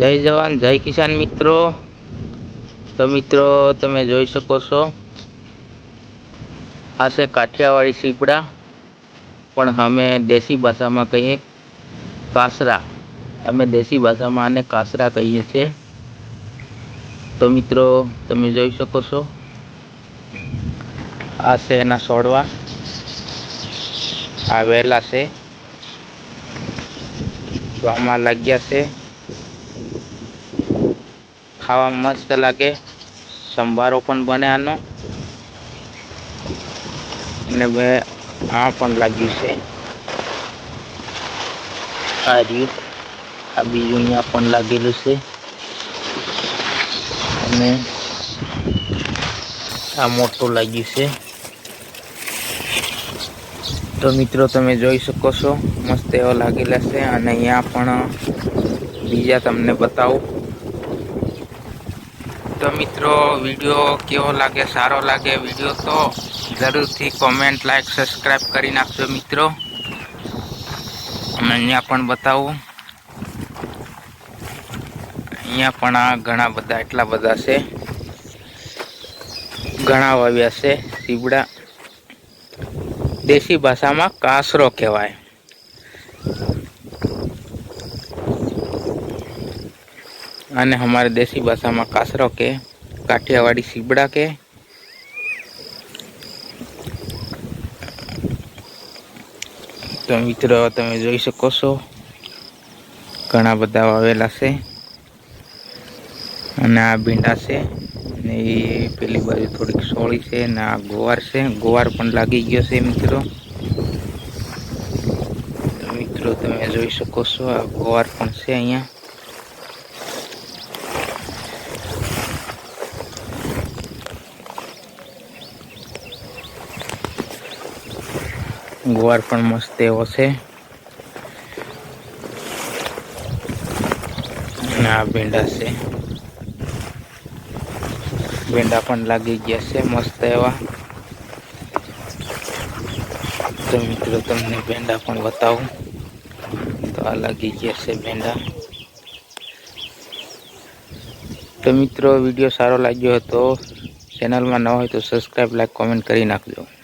જય જવાન, જય કિસાન મિત્રો. તો મિત્રો, તમે જોઈ શકો છો. આ છે કાઠિયાવાડી સીપડા, પણ અમે દેશી ભાષામાં કહીએ કાસરા. અમે દેશી ભાષામાં આને કાસરા કહીએ છીએ. તો મિત્રો, તમે જોઈ શકો છો. આ છે એના છોડવા આ વહેલા છે. તો આમાં લાગ્યા છે. ખાવા મસ્ત લાગે. સંભારો પણ બને આનો. અને બે આ પણ લાગ્યું છે. આ રહ્યું આ બીજું અહીંયા પણ લાગેલું છે. અને આ મોટું લાગ્યું છે. તો મિત્રો તમે જોઈ શકો છો, મસ્ત એવા લાગેલા છે અને અહીંયા પણ બીજા તમને બતાવું. તો મિત્રો, વીડિયો કેવો લાગે, સારો લાગે વીડિયો તો જરૂરથી કોમેન્ટ લાઈક સબસ્ક્રાઈબ કરી નાખજો મિત્રો. અને અહીંયા પણ બતાવું. અહીંયા પણ આ ઘણા બધા એટલા બધા છે. ઘણા વાવ્યા છે સીબડા દેશી ભાષામાં કાસરો કહેવાય. અને અમારે દેશી ભાષામાં કાસરો કે, કાઠિયાવાડી સીબડા કે. તો મિત્રો, તમે જોઈ શકો છો. ઘણા બધા વાવેલા છે. અને આ ભીંડા છે. ને એ પેલી બાજુ થોડીક સોળી છે ને આ ગોવાર છે. ગોવાર પણ લાગી ગયો છે મિત્રો. મિત્રો, તમે જોઈ શકો છો આ ગોવાર પણ છે અહીંયા. ગોવાર પણ મસ્ત એવો છે. અને આ ભીંડા છે. ભીંડા પણ લાગી ગયા છે, મસ્ત એવા. તો મિત્રો તમને ભેંડા પણ બતાવું. તો આ લાગી ગયા છે ભેંડા. તો મિત્રો, વીડિયો સારો લાગ્યો હતો ચેનલમાં ન હોય તો સબસ્ક્રાઈબ લાઈક કોમેન્ટ કરી નાખજો.